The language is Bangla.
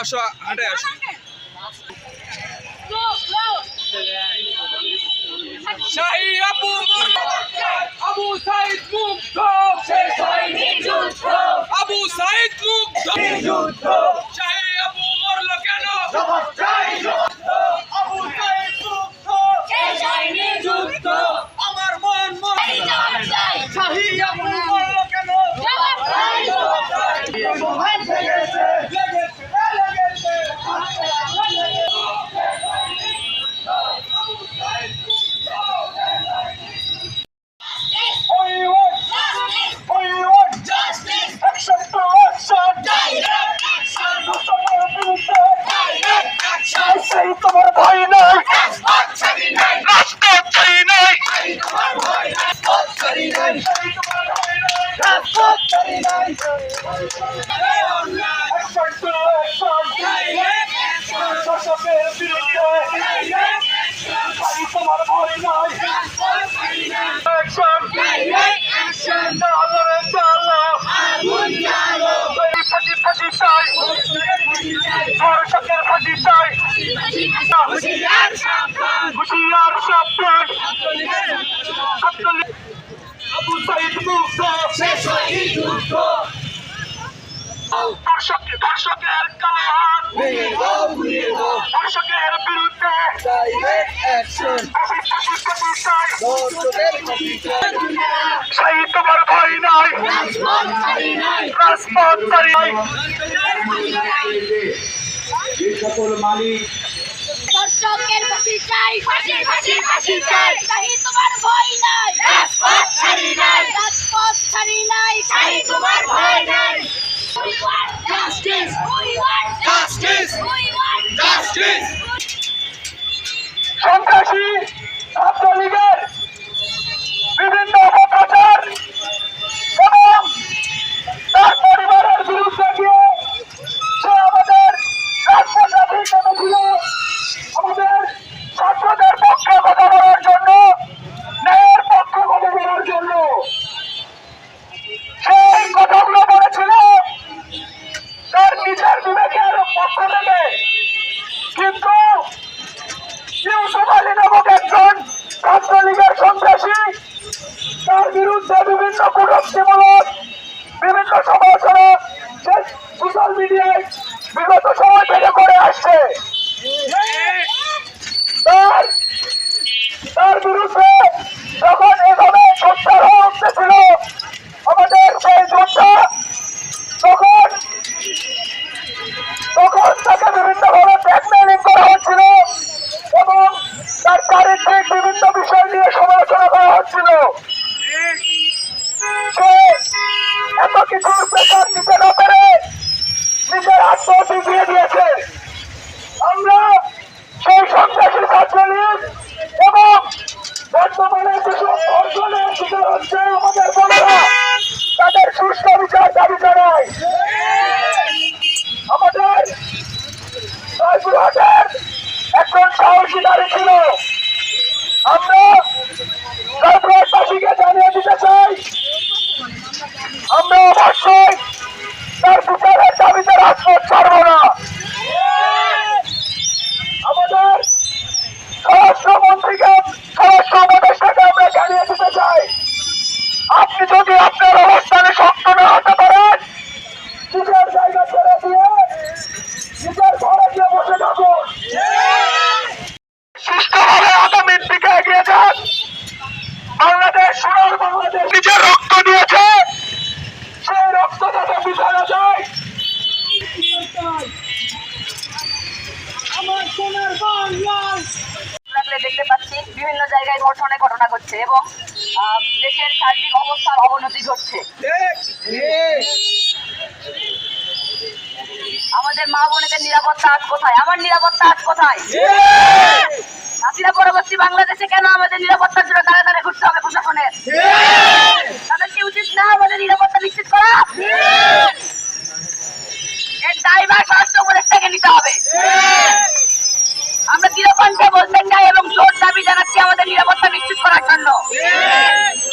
আসো হাঁটে আসো। শাহী আবু তোমার ভয় নাই action. Direct action, চালো আগুন জ্বালো, ফাঁসি ফাঁসি চাই ধর্ষকের ফাঁসি চাই হুঁশিয়ার সাবধান, হুশিয়ার সাবধান আব্দুল আবু সাইদ মুক্ত শেষ যুদ্ধ, ধর্ষক ধর্ষকের কালো হাত ধর্ষকের বিরুদ্ধে। সেই তোমার ভয় নাই রাজপথ ছাড়ি নাই। রাজপথ ছাড়ি নাই। যে সকল মালিক দর্শকের ফাঁসি চাই ফাঁসি ফাঁসি ফাঁসি চাই। তোমার ভয় নাই। রাজপথ ছাড়ি নাই। রাজপথ ছাড়ি নাই। সন্ত্রাসী, ছাত্রলীগের বিভিন্ন অপপ্রচার পরিবারের বিরুদ্ধে গিয়ে সে আমাদের রাজপথে নেমেছিল আমাদের ছাত্রদের পক্ষে কথা জন্য, ন্যায়ের পক্ষে কথা বলার জন্য বলেছিল তার নিজের বিবেকের পক্ষ থেকে কিন্তু ইউসুফ আলী নামক একজন ছাত্রলীগের সন্ত্রাসী তার বিরুদ্ধে বিভিন্ন কূটনীতিমূলক বিভিন্ন সমালোচনা সে সোশ্যাল মিডিয়ায় বিগত সময় থেকে করে আসছে তার তার বিরুদ্ধে যখন এভাবে সোচ্চার হয়ে উঠতেছিল আমাদের সেই যোদ্ধা তখন তখন তাকে বিভিন্নভাবে ব্ল্যাকমেলিং করা হচ্ছিল এবং তার বিভিন্ন বিষয় নিয়ে সমালোচনা করা হচ্ছিল। সে এত কিছুর প্রেশার নিতে না পেরে নিজের আত্মহত্যা দিয়ে দিয়েছে। আমরা জয়পুরহাটবাসীকে জানিয়ে দিতে চাই। আমরা অবশ্যই তার বিচারের দাবিতে আমাদের স্বরাষ্ট্রমন্ত্রীকে, স্বরাষ্ট্র আমরা জানিয়ে দিতে চাই। আপনি যদি আপনার দেখতে পাচ্ছি বিভিন্ন জায়গায় ধর্ষণের ঘটনা ঘটছে এবং দেশের সার্বিক অবস্থার অবনতি ঘটছে। আমাদের মা বোনেদের নিরাপত্তা আজ কোথায়? আমার নিরাপত্তা আজ কোথায়? হাসিনা পরবর্তী বাংলাদেশে কেন আমাদের নিরাপত্তার জন্য দাঁড়ে দাঁড়ে ঘুরতে হবে প্রশাসনের? তাদের কি উচিত না আমাদের নিরাপত্তা নিশ্চিত করা? এর দায়ভার স্বরাষ্ট্র উপদেষ্টাকে নিতে হবে। Yes!